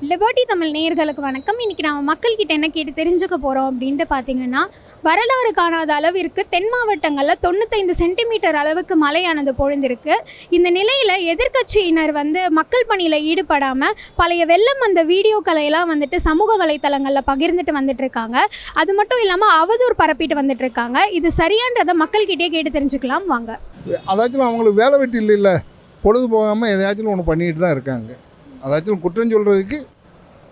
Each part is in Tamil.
லிபர்ட்டி தமிழ் நேயர்களுக்கு வணக்கம். இன்றைக்கி நம்ம மக்கள்கிட்ட என்ன கேட்டு தெரிஞ்சுக்க போகிறோம் அப்படின்ட்டு பார்த்தீங்கன்னா வரலாறு காணாத அளவிற்கு தென் மாவட்டங்களில் தொண்ணூத்தைந்து சென்டிமீட்டர் அளவுக்கு மழையானது பொழுந்திருக்கு. இந்த நிலையில் எதிர்க்கட்சியினர் வந்து மக்கள் பணியில் ஈடுபடாமல் பழைய வெள்ளம் வந்த வீடியோக்களையெல்லாம் வந்துட்டு சமூக வலைத்தளங்களில் பகிர்ந்துட்டு வந்துட்டுருக்காங்க. அது மட்டும் இல்லாமல் அவதூறு பரப்பிட்டு வந்துட்டுருக்காங்க. இது சரியான்றதை மக்கள்கிட்டே கேட்டு தெரிஞ்சுக்கலாம். வாங்க. அதாச்சும் அவங்களுக்கு வேலை வெட்டி இல்லை பொழுது போகாமல் எதையாச்சும் ஒன்று பண்ணிட்டு தான் இருக்காங்க. அதாச்சும் குற்றம் சொல்கிறதுக்கு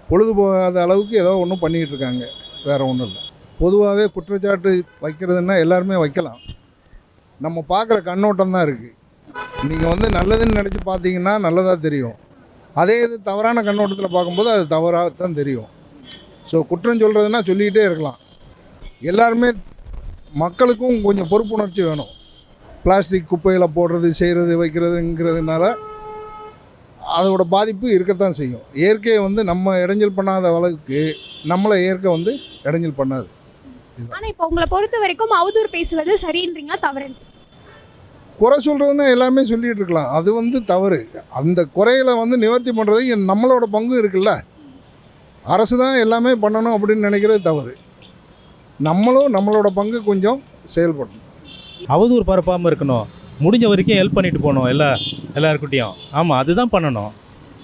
பொழுது போகாத அளவுக்கு ஏதோ ஒன்றும் பண்ணிக்கிட்டு இருக்காங்க. வேறு ஒன்றும் இல்லை. பொதுவாகவே குற்றச்சாட்டு வைக்கிறதுன்னா எல்லாருமே வைக்கலாம். நம்ம பார்க்குற கண்ணோட்டம் தான் இருக்குது நீங்கள் வந்து நல்லதுன்னு நினச்சி பார்த்தீங்கன்னா நல்லதாக தெரியும். அதே இது தவறான கண்ணோட்டத்தில் பார்க்கும்போது அது தவறாக தான் தெரியும். ஸோ குற்றம் சொல்கிறதுனா சொல்லிக்கிட்டே இருக்கலாம். எல்லாருமே மக்களுக்கும் கொஞ்சம் பொறுப்புணர்ச்சி வேணும். பிளாஸ்டிக் குப்பையில் போடுறது செய்கிறது வைக்கிறதுங்கிறதுனால அதோட பாதிப்பு இருக்கத்தான் செய்யும். இயற்கையை வந்து நம்ம இடைஞ்சல் பண்ணாத அளவுக்கு நம்மளை இயற்கை வந்து இடைஞ்சல் பண்ணாது. ஆனால் இப்போ உங்களை பொறுத்த வரைக்கும் அவதூறு பேசுவது சரின்றீங்களா தவறு? குறை சொல்கிறதுன்னா எல்லாமே சொல்லிகிட்டு இருக்கலாம். அது வந்து தவறு. அந்த குறைகளை வந்து நிவர்த்தி பண்ணுறதுக்கு நம்மளோட பங்கு இருக்குல்ல. அரசு தான் எல்லாமே பண்ணணும் அப்படின்னு நினைக்கிறது தவறு. நம்மளும் நம்மளோட பங்கு கொஞ்சம் செயல்படணும். அவதூறு பரப்பாமல் இருக்கணும். முடிஞ்ச வரைக்கும் ஹெல்ப் பண்ணிட்டு போகணும் எல்லா எல்லாருக்கிட்டையும் ஆமாம் அதுதான் பண்ணணும்.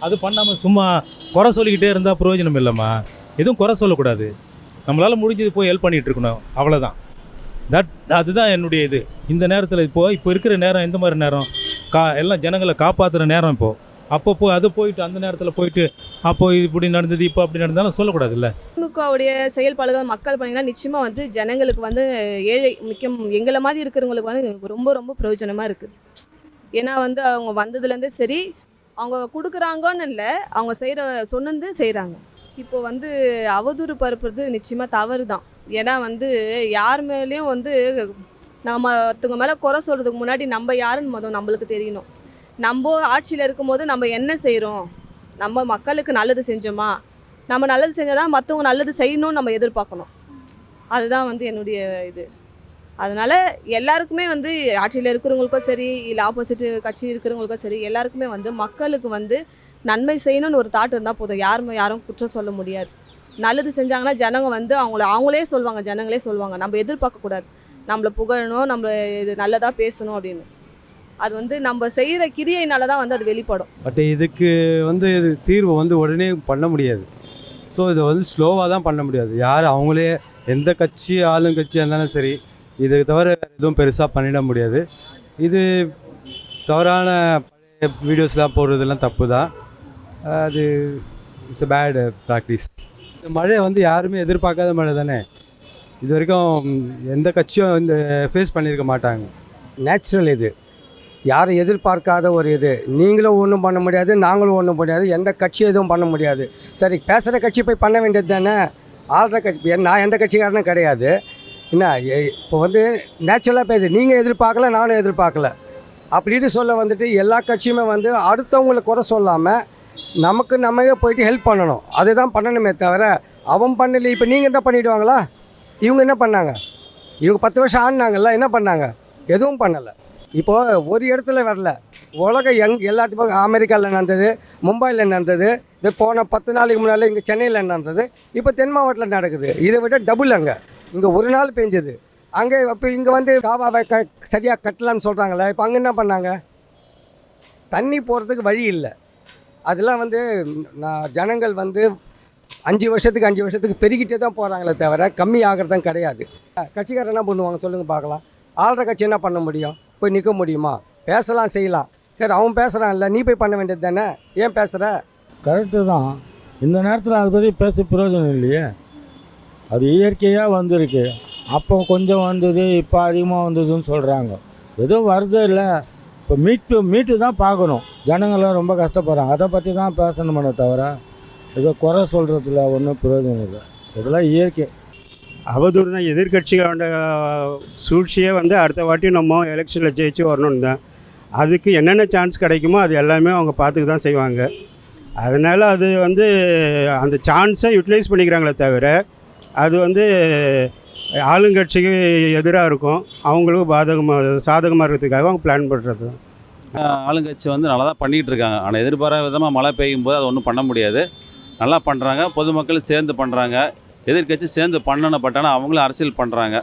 அது பண்ணாமல் சும்மா குறை சொல்லிக்கிட்டே இருந்தால் பிரயோஜனம் இல்லைம்மா. எதுவும் குறை சொல்லக்கூடாது. நம்மளால் முடிஞ்சது போய் ஹெல்ப் பண்ணிகிட்டு இருக்கணும். அவ்வளோதான் தட் அதுதான் என்னுடைய இது. இந்த நேரத்தில் இப்போது இப்போ இருக்கிற நேரம் எந்த மாதிரி நேரம்? கா எல்லாம் ஜனங்களை காப்பாற்றுற நேரம் இப்போது அப்போ போய் அது போயிட்டு அந்த நேரத்தில் போயிட்டு அப்போ இப்படி நடந்தது இப்போ அப்படி நடந்தாலும் சொல்லக்கூடாதுல்ல? திமுகவுடைய செயல்பாடுகள் மக்கள் பணிகள் நிச்சயமாக வந்து ஜனங்களுக்கு வந்து ஏழை முக்கியம் எங்களை மாதிரி இருக்கிறவங்களுக்கு வந்து ரொம்ப ரொம்ப பிரயோஜனமாக இருக்குது ஏன்னா வந்து அவங்க வந்ததுலேருந்தே சரி அவங்க கொடுக்குறாங்கன்னு இல்லை அவங்க செய்கிற சொன்னது செய்கிறாங்க. இப்போ வந்து அவதூறு பரப்புறது நிச்சயமாக தவறு தான். ஏன்னா வந்து யார் மேலேயும் வந்து நம்ம ஒருத்தவங்க மேலே குறை சொல்கிறதுக்கு முன்னாடி நம்ம யாருன்னு மொதல் நம்மளுக்கு தெரியணும். நம்ம ஆட்சியில் இருக்கும்போது நம்ம என்ன செய்கிறோம்? நம்ம மக்களுக்கு நல்லது செஞ்சோமா? நம்ம நல்லது செஞ்சால் தான் மற்றவங்க நல்லது செய்யணும்னு நம்ம எதிர்பார்க்கணும். அதுதான் வந்து என்னுடைய இது. அதனால் எல்லாருக்குமே வந்து ஆட்சியில் இருக்கிறவங்களுக்கும் சரி இல்லை ஆப்போசிட் கட்சி இருக்கிறவங்களுக்கும் சரி எல்லாருக்குமே வந்து மக்களுக்கு வந்து நன்மை செய்யணும்னு ஒரு தாட் இருந்தால் போதும். யாருமே யாரும் குற்றம் சொல்ல முடியாது. நல்லது செஞ்சாங்கன்னா ஜனங்க வந்து அவங்கள அவங்களே சொல்லுவாங்க ஜனங்களே சொல்லுவாங்க நம்ம எதிர்பார்க்கக்கூடாது நம்மளை புகழணும் நம்ம இது நல்லதாக பேசணும் அப்படின்னு. அது வந்து நம்ம செய்கிற கிரியைனால தான் வந்து அது வெளிப்படும். பட் இதுக்கு வந்து இது தீர்வு வந்து உடனே பண்ண முடியாது. ஸோ இதை வந்து ஸ்லோவாக தான் பண்ண முடியாது. யார் அவங்களே எந்த கட்சி ஆளுங்கட்சியாக இருந்தாலும் சரி இது தவிர வேறு எதுவும் பெருசாக பண்ணிட முடியாது. இது தவறான பழைய வீடியோஸ்லாம் போடுறதெல்லாம் தப்பு தான் அது இட்ஸ் அ பேடு ப்ராக்டிஸ் இந்த மழை வந்து யாருமே எதிர்பார்க்காத மழை தானே? இது வரைக்கும் எந்த கட்சியும் இந்த ஃபேஸ் பண்ணியிருக்க மாட்டாங்க. நேச்சுரல் இது. யாரும் எதிர்பார்க்காத ஒரு இது. நீங்களும் ஒன்றும் பண்ண முடியாது நாங்களும் ஒன்றும் முடியாது எந்த கட்சியும் எதுவும் பண்ண முடியாது. சரி பேசுகிற கட்சி போய் பண்ண வேண்டியது தானே? ஆள்ற கட்சி நான் எந்த கட்சிக்காரனும் கிடையாது. என்ன இப்போ வந்து நேச்சுரலாக பேசு. நீங்கள் எதிர்பார்க்கல நானும் எதிர்பார்க்கல. அப்படின்னு சொல்ல வந்துட்டு எல்லா கட்சியுமே வந்து அடுத்தவங்களை குறை சொல்லாமல் நமக்கு நம்மையே போயிட்டு ஹெல்ப் பண்ணணும். அதுதான் பண்ணணுமே தவிர அவன் பண்ணல இப்போ நீங்கள் என்ன பண்ணிவிடுவாங்களா இவங்க என்ன பண்ணாங்க? இவங்க பத்து வருஷம் ஆனாங்கல்ல என்ன பண்ணாங்க? எதுவும் பண்ணலை. இப்போது ஒரு இடத்துல வரல. உலகம் எங் எல்லாத்துக்கும் அமெரிக்காவில் நடந்தது மும்பையில் நடந்தது இது போன பத்து நாளைக்கு முன்னால் இங்கே சென்னையில் நடந்தது இப்போ தென் மாவட்டத்தில் நடக்குது. இதை விட டபுள் அங்கே. இங்கே ஒரு நாள் பெஞ்சது. அங்கே இப்போ இங்கே வந்து காவாவை க சரியாக கட்டலாம்னு சொல்கிறாங்களே இப்போ அங்கே என்ன பண்ணாங்க? தண்ணி போகிறதுக்கு வழி இல்லை. அதெல்லாம் வந்து நான் ஜனங்கள் வந்து அஞ்சு வருஷத்துக்கு அஞ்சு வருஷத்துக்கு பெருகிட்டே தான் போகிறாங்களே தவிர கம்மி ஆகிறதும் கிடையாது. கட்சிக்காரர் என்ன பண்ணுவாங்க சொல்லுங்கள் பார்க்கலாம் ஆள்ற கட்சி என்ன பண்ண முடியும்? போய் நிற்க முடியுமா? பேசலாம் செய்யலாம். சரி அவன் பேசுகிறான்ல நீ போய் பண்ண வேண்டியது தானே? ஏன் பேசுகிற கரெக்டு தான். இந்த நேரத்தில் அதை பற்றி பேச பிரயோஜனம் இல்லையே. அது இயற்கையாக வந்திருக்கு. அப்போ கொஞ்சம் வந்தது இப்போ அதிகமாக வந்ததுன்னு சொல்கிறாங்க ஏதோ வருது இல்லை. இப்போ மீட்டு மீட்டு தான் பார்க்கணும். ஜனங்கள்லாம் ரொம்ப கஷ்டப்படுறாங்க. அதை பற்றி தான் பேசணுமே தவிர ஏதோ குறை சொல்கிறதுல ஒன்றும் பிரயோஜனம் இல்லை. இதெல்லாம் இயற்கை. அவதூறுனா எதிர்கட்சிகளோட சூழ்ச்சியே வந்து அடுத்த வாட்டி நம்ம எலெக்ஷனில் ஜெயிச்சு வரணும்னு தான். அதுக்கு என்னென்ன சான்ஸ் கிடைக்குமோ அது எல்லாமே அவங்க பார்த்துக்க தான் செய்வாங்க. அதனால் அது வந்து அந்த சான்ஸை யூட்டிலைஸ் பண்ணிக்கிறாங்களே தவிர அது வந்து ஆளுங்கட்சிக்கு எதிராக இருக்கும். அவங்களுக்கு பாதகமாக சாதகமாக இருக்கிறதுக்காக அவங்க பிளான் பண்ணுறது ஆளுங்கட்சி வந்து நல்லா தான் பண்ணிகிட்டு இருக்காங்க. ஆனால் எதிர்பாராத விதமாக மழை பெய்யும் போது அதை ஒன்றும் பண்ண முடியாது. நல்லா பண்ணுறாங்க பொதுமக்கள் சேர்ந்து பண்ணுறாங்க எதிர்க்கட்சி சேர்ந்து பண்ணணும் பட் ஆனால் அவங்களும் அரசியல் பண்ணுறாங்க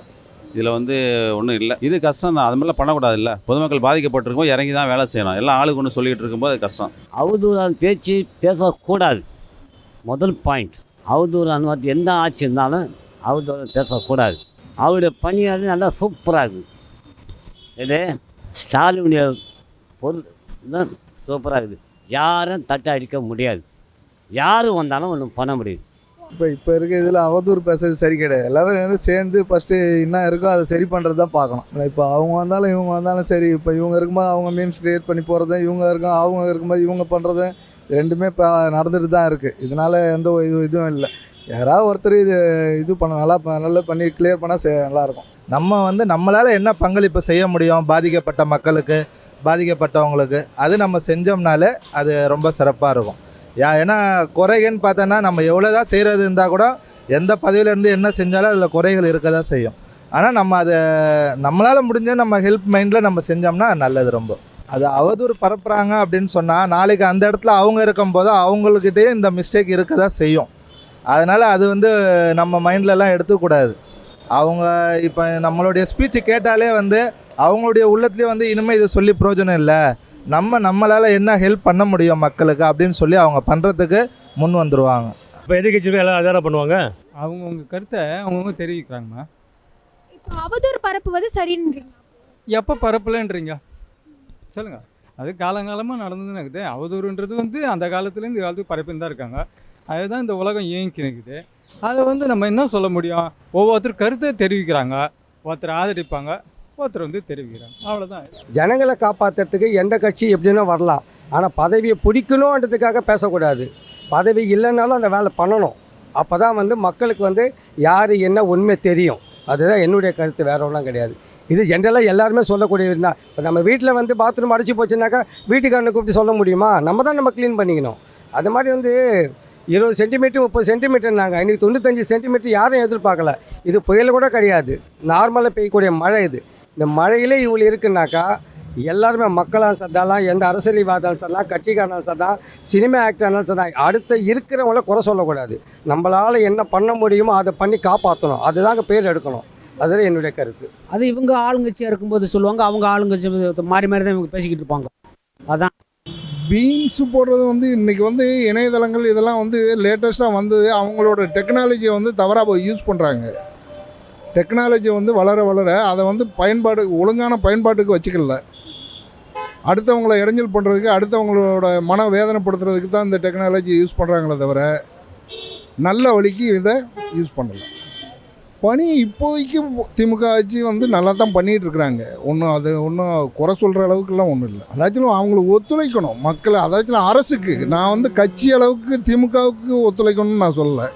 இதில் வந்து ஒன்றும் இல்லை. இது கஷ்டம் தான் அது மாதிரிலாம் பண்ணக்கூடாது இல்லை பொதுமக்கள் பாதிக்கப்பட்டிருக்கும்போது இறங்கி தான் வேலை செய்யணும். எல்லாம் ஆளுக்கு ஒன்று சொல்லிகிட்டு இருக்கும்போது அது கஷ்டம். அவதூறான பேச்சு பேசக்கூடாது. முதல் பாயிண்ட் அவதூறு வார்த்தை எந்த ஆட்சி இருந்தாலும் அவதூறு பேசக்கூடாது. அவருடைய பணியாளர் நல்லா சூப்பராக இருக்குது இது ஸ்டாலினுடைய பொருள் தான் சூப்பராக இருக்குது யாரும் தட்டை அடிக்க முடியாது. யார் வந்தாலும் ஒன்றும் பண்ண முடியாது. இப்போ இப்போ இருக்க இதில் அவதூறு பேசுறது சரி கிடையாது. எல்லோரும் வந்து சேர்ந்து ஃபஸ்ட்டு என்ன இருக்கோ அதை சரி பண்ணுறது தான் பார்க்கணும் இப்போ அவங்க வந்தாலும் இவங்க வந்தாலும் சரி. இப்போ இவங்க இருக்கும்போது அவங்க மீம்ஸ் க்ரியேட் பண்ணி போகிறது இவங்க இருக்கும் அவங்க இருக்கும்போது இவங்க பண்ணுறது ரெண்டுமே இப்போ நடந்துட்டு தான் இருக்குது இதனால் எந்த ஒரு இது இதுவும் இல்லை. யாராவது ஒருத்தர் இது இது பண்ண நல்லா நல்லா பண்ணி கிளியர் பண்ணால் நல்லாயிருக்கும் நம்ம வந்து நம்மளால் என்ன பங்களிப்பு செய்ய முடியும்? பாதிக்கப்பட்ட மக்களுக்கு பாதிக்கப்பட்டவங்களுக்கு. அது நம்ம செஞ்சோம்னாலே அது ரொம்ப சிறப்பாக இருக்கும். யா ஏன்னா குறைகள்னு பார்த்தோன்னா நம்ம எவ்வளோ தான் செய்கிறது இருந்தால் கூட எந்த பதவியிலேருந்து என்ன செஞ்சாலும் அதில் குறைகள் இருக்க தான் செய்யும். ஆனால் நம்ம அதை நம்மளால் முடிஞ்ச நம்ம ஹெல்ப் மைண்டில் நம்ம செஞ்சோம்னா நல்லது ரொம்ப. அது அவதூறு பரப்புகிறாங்க அப்படின்னு சொன்னால் நாளைக்கு அந்த இடத்துல அவங்க இருக்கும்போது அவங்கக்கிட்டே இந்த மிஸ்டேக் இருக்க தான் செய்யும். அதனால் அது வந்து நம்ம மைண்ட்லலாம் எடுத்துக்கூடாது. அவங்க இப்போ நம்மளுடைய ஸ்பீச் கேட்டாலே வந்து அவங்களுடைய உள்ளத்துலேயே வந்து இனிமேல் இதை சொல்லி பிரயோஜனம் இல்லை. நம்ம நம்மளால் என்ன ஹெல்ப் பண்ண முடியும் மக்களுக்கு அப்படின்னு சொல்லி அவங்க பண்ணுறதுக்கு முன் வந்துடுவாங்க இப்போ எதிர்கட்சிகள் எல்லாம் அதான பண்ணுவாங்க? அவங்கவுங்க கருத்தை அவங்கவுங்க தெரிவிக்கிறாங்கம்மா. இப்போ அவதூறு பரப்புவது சரின்றீங்க எப்போ பரப்பலன்றீங்க? சொல்லுங்கள் அது காலங்காலமாக நடந்துன்னு இருக்குது. அவதூறுன்றது வந்து அந்த காலத்துலேருந்து காலத்துக்கு பரப்பின்னு தான் இருக்காங்க. அதுதான் இந்த உலகம் இயங்கி நிற்குது அதை வந்து நம்ம என்ன சொல்ல முடியும்? ஒவ்வொருத்தர் கருத்தை தெரிவிக்கிறாங்க. ஒருத்தர் ஆதரிப்பாங்க. ஒருத்தர் வந்து தெரிவிக்கிறாங்க. அவ்வளோதான் ஜனங்களை காப்பாற்றுறதுக்கு எந்த கட்சி எப்படின்னா வரலாம். ஆனால் பதவியை பிடிக்கணுன்றதுக்காக பேசக்கூடாது. பதவி இல்லைன்னாலும் அந்த வேலை பண்ணணும். அப்போ தான் வந்து மக்களுக்கு வந்து யார் என்ன உண்மை தெரியும். அதுதான் என்னுடைய கருத்து. வேற ஒன்றும் கிடையாது. இது ஜென்ரலாக எல்லாருமே சொல்லக்கூடியது தான் இப்போ நம்ம வீட்டில் வந்து பாத்ரூம் அடைச்சி போச்சுனாக்கா வீட்டுக்காரனை கூப்பிட்டு சொல்ல முடியுமா? நம்ம தான் நம்ம க்ளீன் பண்ணிக்கணும். அது மாதிரி வந்து இருபது சென்டிமீட்டர் முப்பது சென்டிமீட்டர்னாங்க இன்றைக்கி தொண்ணூத்தஞ்சு சென்டிமீட்டர் யாரும் எதிர்பார்க்கல. இது புயல் கூட கிடையாது. நார்மலாக பெய்யக்கூடிய மழை இது. இந்த மழையிலே இவ்வளோ இருக்குன்னாக்கா எல்லாருமே மக்களாக சர்தாலாம் எந்த அரசியல்வாதம் சர்தான் கட்சிக்காரனாலும் சர்தான் சினிமா ஆக்டர்னாலும் சர்தான் அடுத்த இருக்கிறவங்கள குறை சொல்லக்கூடாது. நம்மளால் என்ன பண்ண முடியுமோ அதை பண்ணி காப்பாற்றணும் அதுதாங்க பேர் எடுக்கணும். அதுதான் என்னுடைய கருத்து. அது இவங்க ஆளுங்கட்சியாக இருக்கும்போது சொல்லுவாங்க அவங்க ஆளுங்கட்சி மாறி மாறி தான் இவங்க பேசிக்கிட்டு இருப்பாங்க. அதான். பீன்ஸ் போடுறது வந்து இன்றைக்கி வந்து இணையதளங்கள் இதெல்லாம் வந்து லேட்டஸ்ட்டாக வந்து அவங்களோட டெக்னாலஜியை வந்து தவறாக யூஸ் பண்ணுறாங்க டெக்னாலஜி வந்து வளர வளர அதை வந்து பயன்பாடு ஒழுங்கான பயன்பாட்டுக்கு வச்சுக்கல. அடுத்தவங்கள இடைஞ்சல் பண்ணுறதுக்கு அடுத்தவங்களோட மன வேதனைப்படுத்துறதுக்கு தான் இந்த டெக்னாலஜி யூஸ் பண்ணுறாங்களே தவிர நல்ல வழிக்கு இதை யூஸ் பண்ணல. பணி இப்போதைக்கு திமுக ஆட்சி வந்து நல்லா தான் பண்ணிகிட்டு இருக்கிறாங்க ஒன்றும் அது ஒன்றும் குறை சொல்கிற அளவுக்குலாம் ஒன்றும் இல்லை. அதாச்சும் அவங்களுக்கு ஒத்துழைக்கணும். மக்கள் அதாச்சும் அரசுக்கு. நான் வந்து கட்சி அளவுக்கு திமுகவுக்கு ஒத்துழைக்கணும்னு நான் சொல்லலை.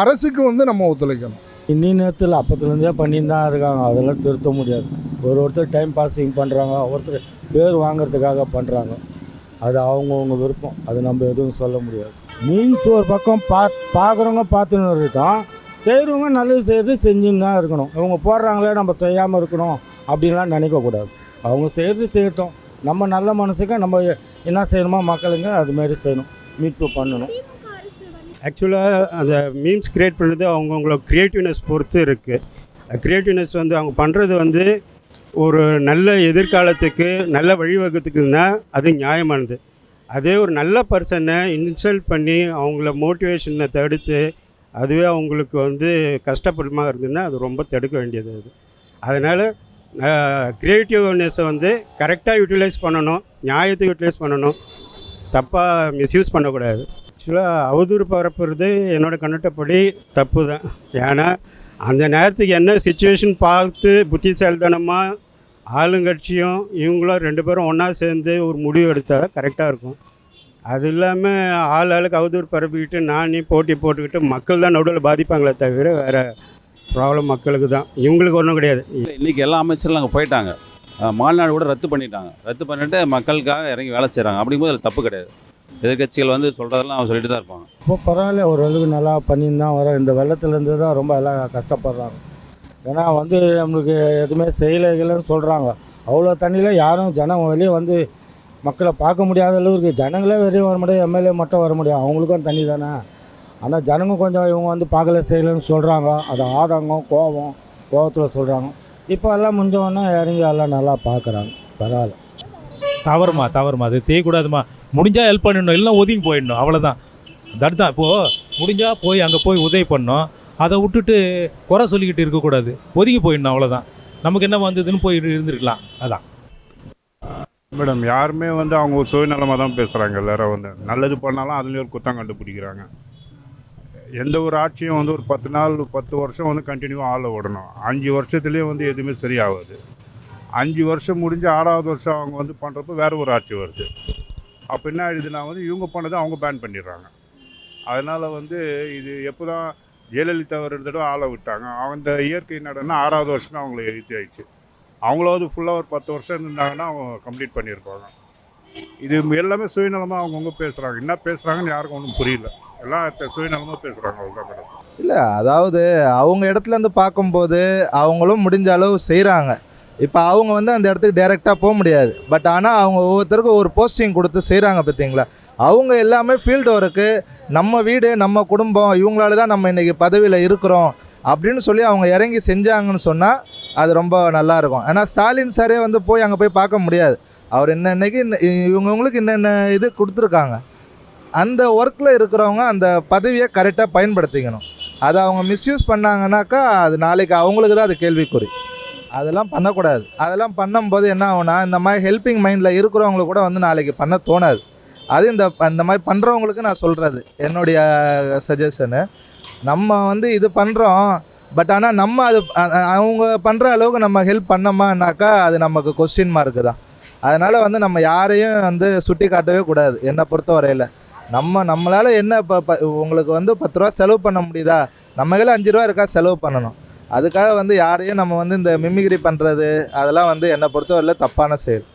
அரசுக்கு வந்து நம்ம ஒத்துழைக்கணும். இன்னி நேரத்தில் அப்பத்துலேருந்தே பண்ணின்னு தான் இருக்காங்க. அதெல்லாம் திருத்த முடியாது. ஒரு ஒருத்தர் டைம் பாஸிங் பண்ணுறாங்க ஒருத்தர் பேர் வாங்குறதுக்காக பண்ணுறாங்க அது அவங்கவுங்க விருப்பம். அது நம்ம எதுவும் சொல்ல முடியாது. மீன்ஸ் ஒரு பக்கம் பா பார்க்குறவங்க பார்த்துன்னு இருக்கோம் செய்கிறவங்க நல்லது செய்து செஞ்சுன்னு தான் இருக்கணும். இவங்க போடுறாங்களே நம்ம செய்யாமல் இருக்கணும் அப்படின்லாம் நினைக்கக்கூடாது அவங்க செய்கிறது செய்யட்டும். நம்ம நல்ல மனசுக்கு நம்ம என்ன செய்யணுமோ மக்களுங்க அதுமாரி செய்யணும். மீட்பு பண்ணணும். ஆக்சுவலாக அந்த மீம்ஸ் கிரியேட் பண்ணுறது அவங்கவுங்களோட க்ரியேட்டிவ்னஸ் பொறுத்து இருக்குது க்ரியேட்டிவ்னஸ் வந்து அவங்க பண்ணுறது வந்து ஒரு நல்ல எதிர்காலத்துக்கு நல்ல வழிவகுத்துக்குன்னா அது நியாயமானது. அதே ஒரு நல்ல பர்சனை இன்சல்ட் பண்ணி அவங்கள மோட்டிவேஷனை தடுத்து அதுவே அவங்களுக்கு வந்து கஷ்டப்படுமாக இருந்ததுன்னா அது ரொம்ப தடுக்க வேண்டியது அது. அதனால் க்ரியேட்டிவ்னஸை வந்து கரெக்டாக யூட்டிலைஸ் பண்ணணும் நியாயத்தை யூட்டிலைஸ் பண்ணணும். தப்பாக மிஸ்யூஸ் பண்ணக்கூடாது. ஆக்சுவலாக அவதூறு பரப்புறது என்னோடய கண்ணட்டப்படி தப்பு தான் ஏன்னா அந்த நேரத்துக்கு என்ன சுச்சுவேஷன் பார்த்து புத்திசாலித்தனமாக ஆளுங்கட்சியும் இவங்களும் ரெண்டு பேரும் ஒன்றா சேர்ந்து ஒரு முடிவு எடுத்தால் கரெக்டாக இருக்கும். அது இல்லாமல் ஆள் ஆளுக்கு அவதூறு பரப்பிக்கிட்டு நான் நீ போட்டி போட்டுக்கிட்டு மக்கள் தான் நடுவில் பாதிப்பாங்களே தவிர வேறு ப்ராப்ளம் மக்களுக்கு தான். இவங்களுக்கு ஒன்றும் கிடையாது. இன்றைக்கி எல்லா அமைச்சர்களும் அங்கே போயிட்டாங்க. மாநாடு கூட ரத்து பண்ணிட்டாங்க. ரத்து பண்ணிட்டு மக்களுக்காக இறங்கி வேலை செய்கிறாங்க அப்படிங்கும்போது அது தப்பு கிடையாது. எதிர்க்கட்சிகள் வந்து சொல்கிறதெல்லாம் அவங்க சொல்லிட்டு தான் இருப்பாங்க. இப்போ பரவாயில்ல ஓரளவுக்கு நல்லா பண்ணின்னு தான் வரோம் இந்த வெள்ளத்துலேருந்து தான் ரொம்ப எல்லாம் கஷ்டப்படுறாங்க. ஏன்னா வந்து நம்மளுக்கு எதுவுமே செய்யலைகள்னு சொல்கிறாங்க அவ்வளோ தண்ணியில் யாரும் ஜனம் வெளியே வந்து மக்களை பார்க்க முடியாத அளவுக்கு ஜனங்களே வெளியே வர முடியாது எம்எல்ஏ மட்டும் வர முடியும் அவங்களுக்கும் தண்ணி தானே. ஆனால் ஜனங்க கொஞ்சம் இவங்க வந்து பார்க்கல செய்யலைன்னு சொல்கிறாங்க அது ஆதங்கம் கோபம் கோபத்தில் சொல்கிறாங்க இப்போ எல்லாம் முடிஞ்சவொன்னே இறங்கி எல்லாம் நல்லா பார்க்குறாங்க. பரவாயில்ல. தவறுமா தவறுமா. அது செய்யக்கூடாதுமா. முடிஞ்சால் ஹெல்ப் பண்ணிடணும். இல்லைன்னா ஒதுங்கி போயிடணும். அவ்வளோதான் தட் தான் இப்போது முடிஞ்சால் போய் அங்கே போய் உதவி பண்ணோம் அதை விட்டுட்டு குறை சொல்லிக்கிட்டு இருக்கக்கூடாது. ஒதுங்கி போயிடணும் அவ்வளோதான் நமக்கு என்ன வந்ததுன்னு போய் இருந்திருக்கலாம். அதான். மேடம் யாருமே வந்து அவங்க ஒரு சுயநலமாக தான் பேசுகிறாங்க எல்லாரும் வந்து நல்லது பண்ணாலும் அதுலேயும் ஒரு குத்தம் கண்டுபிடிக்கிறாங்க. எந்த ஒரு ஆட்சியும் வந்து ஒரு பத்து நாள் பத்து வருஷம் வந்து கண்டினியூவாக ஆள விடணும். அஞ்சு வருஷத்துலேயே வந்து எதுவுமே சரியாகாது. அஞ்சு வருஷம் முடிஞ்சு ஆறாவது வருஷம் அவங்க வந்து பண்ணுறப்ப வேற ஒரு ஆட்சி வருது. அப்போ என்ன ஆயிடுதுன்னா வந்து இவங்க பண்ணதை அவங்க பேன் பண்ணிடுறாங்க. அதனால் வந்து இது எப்போ தான் ஜெயலலிதா ஒரு தடவை ஆளை விட்டாங்க. அந்த இயற்கை நடனா ஆறாவது வருஷம் அவங்கள எழுதி ஆயிடுச்சு. அவங்களாவது ஃபுல்லாக ஒரு பத்து வருஷம் இருந்தாங்கன்னா அவங்க கம்ப்ளீட் பண்ணியிருப்பாங்க. இது எல்லாமே சுயநலமாக அவங்கவுங்க பேசுகிறாங்க என்ன பேசுகிறாங்கன்னு யாருக்கும் ஒன்றும் புரியல. எல்லாம் சுயநலமாக பேசுகிறாங்க அவ்வளோதான் மேடம். இல்லை அதாவது அவங்க இடத்துல இருந்து பார்க்கும்போது அவங்களும் முடிஞ்ச அளவு செய்கிறாங்க இப்போ அவங்க வந்து அந்த இடத்துக்கு டைரெக்டாக போக முடியாது. பட் ஆனால் அவங்க ஒவ்வொருத்தருக்கும் ஒரு போஸ்டிங் கொடுத்து செய்கிறாங்க பார்த்தீங்களா அவங்க எல்லாமே ஃபீல்டு ஒர்க்கு நம்ம வீடு நம்ம குடும்பம் இவங்களால தான் நம்ம இன்றைக்கி பதவியில் இருக்கிறோம். அப்படின்னு சொல்லி அவங்க இறங்கி செஞ்சாங்கன்னு சொன்னால் அது ரொம்ப நல்லா இருக்கும். ஏன்னா ஸ்டாலின் சாரே வந்து போய் அங்கே போய் பார்க்க முடியாது. அவர் இன்னன்னைக்கு இவங்கவுங்களுக்கு என்னென்ன இது கொடுத்துருக்காங்க. அந்த ஒர்க்கில் இருக்கிறவங்க அந்த பதவியை கரெக்டாக பயன்படுத்திக்கணும். அதை அவங்க மிஸ்யூஸ் பண்ணாங்கன்னாக்கா அது நாளைக்கு அவங்களுக்கு தான் அது கேள்விக்குறி. அதெல்லாம் பண்ணக்கூடாது. அதெல்லாம் பண்ணும்போது என்ன ஆகும்னா இந்த மாதிரி ஹெல்பிங் மைண்டில் இருக்கிறவங்களுக்கு கூட வந்து நாளைக்கு பண்ண தோணாது. அது இந்த அந்த மாதிரி பண்ணுறவங்களுக்கு நான் சொல்கிறது என்னுடைய சஜஷனு நம்ம வந்து இது பண்ணுறோம் பட் ஆனால் நம்ம அது அவங்க பண்ணுற அளவுக்கு நம்ம ஹெல்ப் பண்ணோமானாக்கா அது நமக்கு கொஸ்டின் மார்க்கு தான். அதனால் வந்து நம்ம யாரையும் வந்து சுட்டி காட்டவே கூடாது. என்னை பொறுத்த வரையில் நம்ம நம்மளால் என்ன இப்போ ப உங்களுக்கு வந்து பத்து ரூபா செலவு பண்ண முடியுதா? நம்ம கையில் அஞ்சு ரூபா இருக்கா? செலவு பண்ணணும். அதுக்காக வந்து யாரையும் நம்ம வந்து இந்த மிமிகிரி பண்ணுறது அதெல்லாம் வந்து என்னை பொறுத்தவரையில் தப்பான செயல்.